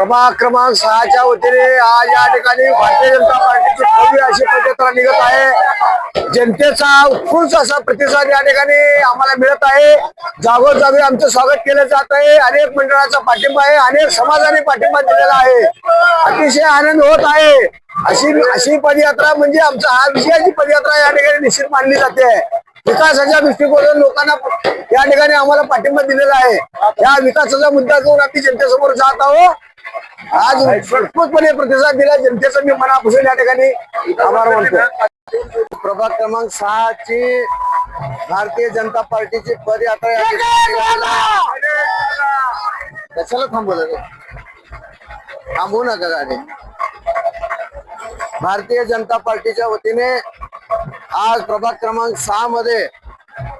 प्रभाग क्रमांक सहाच्या वतीने आज या ठिकाणी भारतीय जनता पार्टीची भव्य अशी पदयात्रा निघत आहे. जनतेचा उत्कृष्ट असा प्रतिसाद या ठिकाणी आम्हाला मिळत आहे. जागोजागी आमचं स्वागत केलं जात आहे. अनेक मंडळाचा पाठिंबा आहे. अनेक समाजाने पाठिंबा दिलेला आहे. अतिशय आनंद होत आहे. अशी अशी पदयात्रा म्हणजे आमचा हा विजयाची पदयात्रा या ठिकाणी निश्चित मानली जाते. विकासाच्या दृष्टिकोनातून लोकांना या ठिकाणी आम्हाला पाठिंबा दिलेला आहे. या विकासाचा मुद्दा घेऊन आम्ही जनतेसमोर जात आहोत. आज उत्स्फूर्तपणे प्रतिसाद दिला. जनतेचा मी मनापासून या ठिकाणी आभार मानतो. प्रभाग क्रमांक सहा ची भारतीय जनता पार्टीची पदयात्रा या ठिकाणी कशाला थांबवलं रे? थांबवू नका गाडी. भारतीय जनता पार्टीच्या वतीने आज प्रभाग क्रमांक सहा मध्ये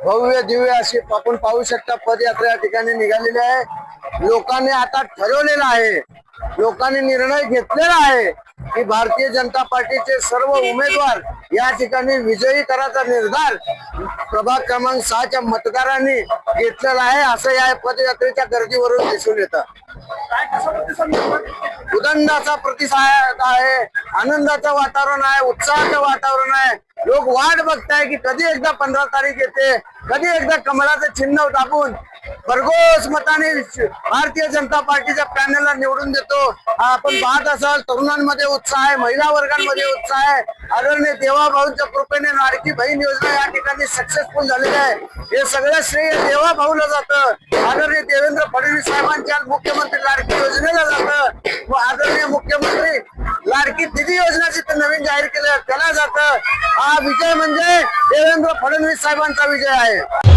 भव्य दिव्य अशी आपण पाहू शकता पदयात्रा या ठिकाणी निघालेली आहे. लोकांनी आता ठरवलेलं आहे लोकांनी निर्णय घेतलेला आहे की भारतीय जनता पार्टीचे सर्व उमेदवार या ठिकाणी विजयी करायचा निर्धार प्रभाग क्रमांक सहाच्या मतदारांनी घेतलेला आहे असं या पदयात्रेच्या गर्दीवरून दिसून येतं. उदंडाचा प्रतिसाद आहे आनंदाचं वातावरण आहे उत्साहाचं वातावरण आहे. लोक वाट बघताय की कधी एकदा पंधरा तारीख येते कधी एकदा कमळाचं चिन्ह दाबून भरघोस मताने भारतीय जनता पार्टीच्या पॅनलला निवडून देतो. आपण पाहत असाल तरुणांमध्ये उत्साह आहे महिला वर्गांमध्ये उत्साह आहे. आदरणीय देवाभाऊंच्या कृपेने लाडकी बहीण योजना या ठिकाणी सक्सेसफुल झालेली आहे. हे सगळं श्रेय देवाभाऊला जातं. आदरणीय देवेंद्र फडणवीस साहेबांच्या मुख्यमंत्री लाडकी योजनेला जातं. व आदरणीय मुख्यमंत्री लाडकी दिदी योजना जिथे नवीन जाहीर केलं त्याला जातं. हा विजय म्हणजे देवेंद्र फडणवीस साहेबांचा विजय आहे.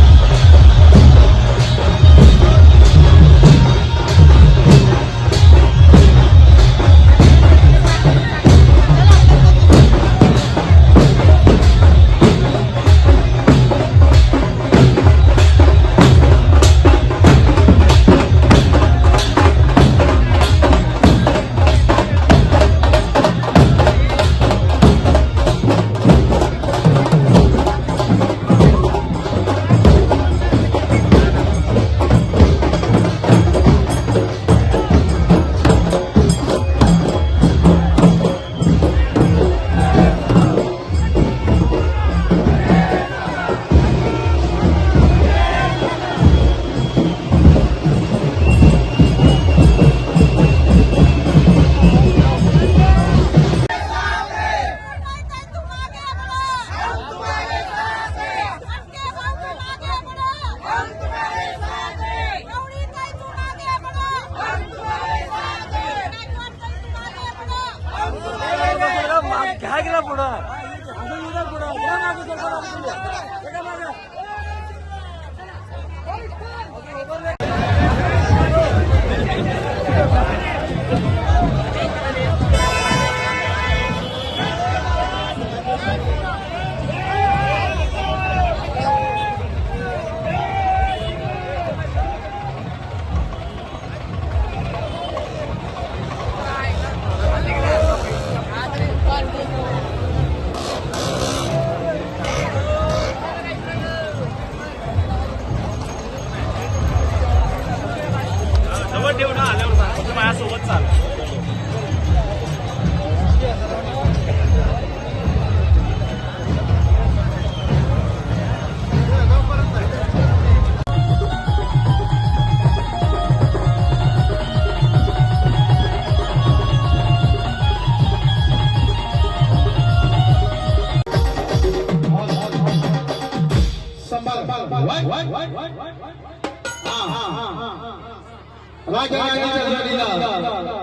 اجي نه چلو ري